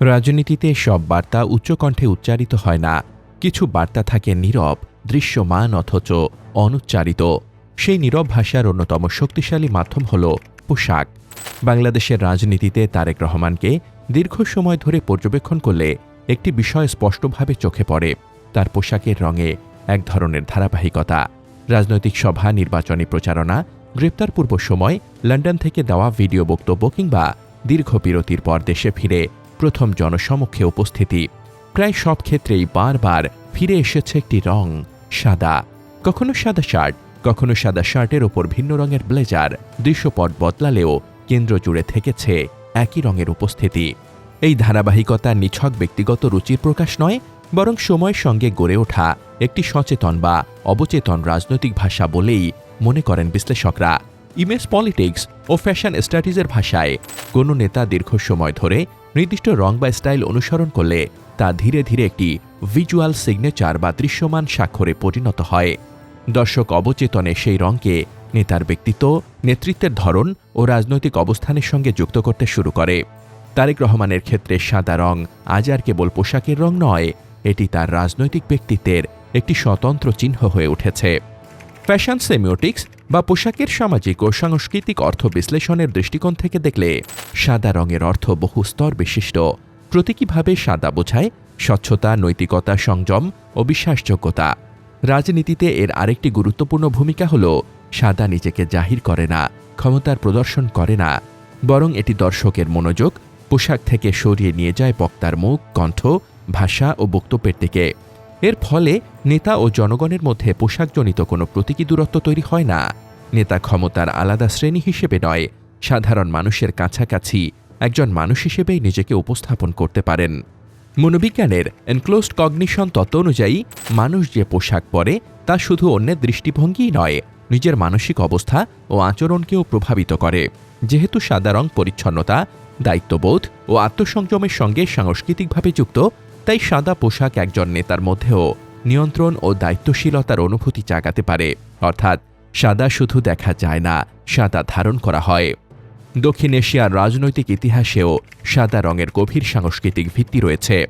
রাজনীতিতে সব বার্তা উচ্চকণ্ঠে উচ্চারিত হয় না। কিছু বার্তা থাকে নীরব, দৃশ্যমান অথচ অনুচ্চারিত। সেই নীরব ভাষার অন্যতম শক্তিশালী মাধ্যম হল পোশাক। বাংলাদেশের রাজনীতিতে তারেক রহমানকে দীর্ঘ সময় ধরে পর্যবেক্ষণ করলে একটি বিষয় স্পষ্টভাবে চোখে পড়ে। তার পোশাকের রঙে এক ধরনের ধারাবাহিকতা। রাজনৈতিক সভা, নির্বাচনী প্রচারণা, গ্রেপ্তার পূর্ব সময়, লন্ডন থেকে দেওয়া ভিডিও বক্তব্য কিংবা দীর্ঘ বিরতির পর দেশে ফিরে প্রথম জনসমক্ষে উপস্থিতি। প্রায় সব ক্ষেত্রেই বারবার ফিরে এসেছে একটি রং, সাদা। কখনো সাদা শার্ট, কখনো সাদা শার্টের ওপর ভিন্ন রঙের ব্লেজার। দৃশ্যপট বদলালেও কেন্দ্র জুড়ে থেকেছে একই রঙের উপস্থিতি। এই ধারাবাহিকতা নিছক ব্যক্তিগত রুচির প্রকাশ নয়, বরং সময়ের সঙ্গে গড়ে ওঠা একটি সচেতন বা অবচেতন রাজনৈতিক ভাষা বলেই মনে করেন বিশ্লেষকরা। ইমেজ পলিটিক্স ও ফ্যাশন স্টাডিজের ভাষায়। কোনো নেতা দীর্ঘ সময় ধরে নির্দিষ্ট রং বা স্টাইল অনুসরণ করলে তা ধীরে ধীরে একটি ভিজুয়াল সিগনেচার বা দৃশ্যমান স্বাক্ষরে পরিণত হয়। দর্শক অবচেতনে সেই রঙকে নেতার ব্যক্তিত্ব, নেতৃত্বের ধরন ও রাজনৈতিক অবস্থানের সঙ্গে যুক্ত করতে শুরু করে। তারেক রহমানের ক্ষেত্রে সাদা রং আজ আর কেবল পোশাকের রং নয়, এটি তার রাজনৈতিক ব্যক্তিত্বের একটি স্বতন্ত্র চিহ্ন হয়ে উঠেছে। ফ্যাশন সেমিওটিক্স বা পোশাকের সামাজিক ও সাংস্কৃতিক অর্থ বিশ্লেষণের দৃষ্টিকোণ থেকে দেখলে সাদা রঙের অর্থ বহু স্তর বিশিষ্ট। প্রতীকীভাবে সাদা বোঝায় স্বচ্ছতা, নৈতিকতা, সংযম ও বিশ্বাসযোগ্যতা। রাজনীতিতে এর আরেকটি গুরুত্বপূর্ণ ভূমিকা হল সাদা নিজেকে জাহির করে না, ক্ষমতার প্রদর্শন করে না। বরং এটি দর্শকের মনোযোগ, পোশাক থেকে সরিয়ে নিয়ে যায় বক্তার মুখ, কণ্ঠ, ভাষা ও বক্তব্যের দিকে। এর ফলে নেতা ও জনগণের মধ্যে পোশাকজনিত কোনো প্রতীকী দূরত্ব তৈরি হয় না। নেতা ক্ষমতার আলাদা শ্রেণি হিসেবে নয়, সাধারণ মানুষের কাছাকাছি একজন মানুষ হিসেবেই নিজেকে উপস্থাপন করতে পারেন। মনোবিজ্ঞানের এনক্লোজড কগনিশন তত্ত্ব অনুযায়ী, মানুষ যে পোশাক পরে তা শুধু অন্যের দৃষ্টিভঙ্গিই নয়, নিজের মানসিক অবস্থা ও আচরণকেও প্রভাবিত করে। যেহেতু সাদা রং পরিচ্ছন্নতা, দায়িত্ববোধ ও আত্মসংযমের সঙ্গে সাংস্কৃতিকভাবে যুক্ত তাই সাদা পোশাক একজন নেতার মধ্যেও নিয়ন্ত্রণ ও দায়িত্বশীলতার অনুভূতি জাগাতে পারে। অর্থাৎ সাদা শুধু দেখা যায় না, সাদা ধারণ করা হয়। দক্ষিণ এশিয়ার রাজনৈতিক ইতিহাসেও সাদা রঙের গভীর সাংস্কৃতিক ভিত্তি রয়েছে।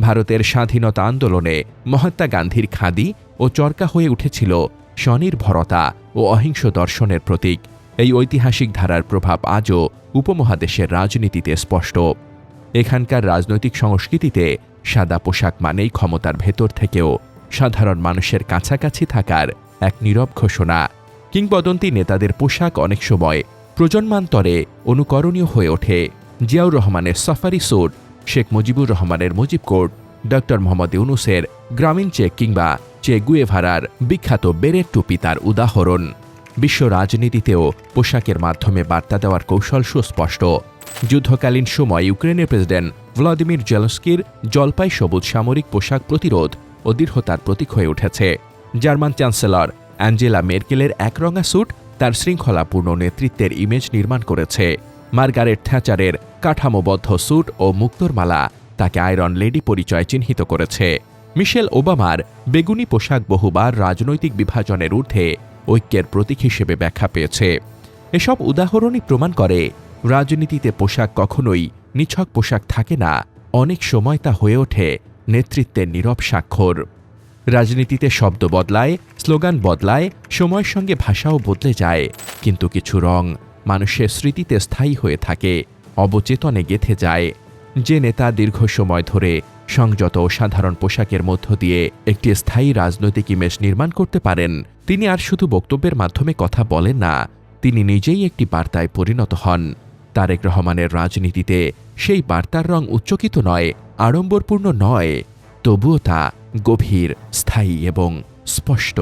ভারতের স্বাধীনতা আন্দোলনে মহাত্মা গান্ধীর খাদি ও চরকা হয়ে উঠেছিল স্বনির্ভরতা ও অহিংস দর্শনের প্রতীক। এই ঐতিহাসিক ধারার প্রভাব আজও উপমহাদেশের রাজনীতিতে স্পষ্ট। এখানকার রাজনৈতিক সংস্কৃতিতে সাদা পোশাক মানেই ক্ষমতার ভেতর থেকেও সাধারণ মানুষের কাছাকাছি থাকার এক নীরব ঘোষণা। কিংবদন্তি নেতাদের পোশাক অনেক সময় প্রজন্মান্তরে অনুকরণীয় হয়ে ওঠে। জিয়াউর রহমানের সাফারি স্যুট, শেখ মুজিবুর রহমানের মুজিব কোট ডক্টর মোহাম্মদ ইউনুসের গ্রামীণ চেক কিংবা চে গুয়েভারার বিখ্যাত বেরের টুপি তার উদাহরণ। বিশ্ব রাজনীতিতেও পোশাকের মাধ্যমে বার্তা দেওয়ার কৌশল সুস্পষ্ট। যুদ্ধকালীন সময় ইউক্রেনের প্রেসিডেন্ট ভ্লাদিমির জেলস্কির জলপাই সবুজ সামরিক পোশাক প্রতিরোধ ও দৃঢ়তার প্রতীক হয়ে উঠেছে। জার্মান চ্যান্সেলর অ্যাঞ্জেলা মেরকেলের একরঙা স্যুট তার শৃঙ্খলাপূর্ণ নেতৃত্বের ইমেজ নির্মাণ করেছে। মার্গারেট থ্যাচারের কাঠামোবদ্ধ স্যুট ও মুক্তোর মালা তাকে আয়রন লেডি পরিচয় চিহ্নিত করেছে। মিশেল ওবামার বেগুনি পোশাক বহুবার রাজনৈতিক বিভাজনের ঊর্ধ্বে ঐক্যের প্রতীক হিসেবে ব্যাখ্যা পেয়েছে। এসব উদাহরণই প্রমাণ করে রাজনীতিতে পোশাক কখনোই নিছক পোশাক থাকে না, অনেক সময় তা হয়ে ওঠে নেতৃত্বের নীরব স্বাক্ষর। রাজনীতিতে শব্দ বদলায়, স্লোগান বদলায়, সময়ের সঙ্গে ভাষাও বদলে যায়, কিন্তু কিছু রং মানুষের স্মৃতিতে স্থায়ী হয়ে থাকে, অবচেতনে গেথে যায়। যে নেতা দীর্ঘ সময় ধরে সংযত সাধারণ পোশাকের মধ্য দিয়ে একটি স্থায়ী রাজনৈতিক ইমেজ নির্মাণ করতে পারেন, তিনি আর শুধু বক্তব্যের মাধ্যমে কথা বলেন না, তিনি নিজেই একটি বার্তায় পরিণত হন। তারেক রহমানের রাজনীতিতে সেই বার্তার রং উচ্চকিত নয় আড়ম্বরপূর্ণ নয় তবুও তা গভীর স্থায়ী এবং স্পষ্ট।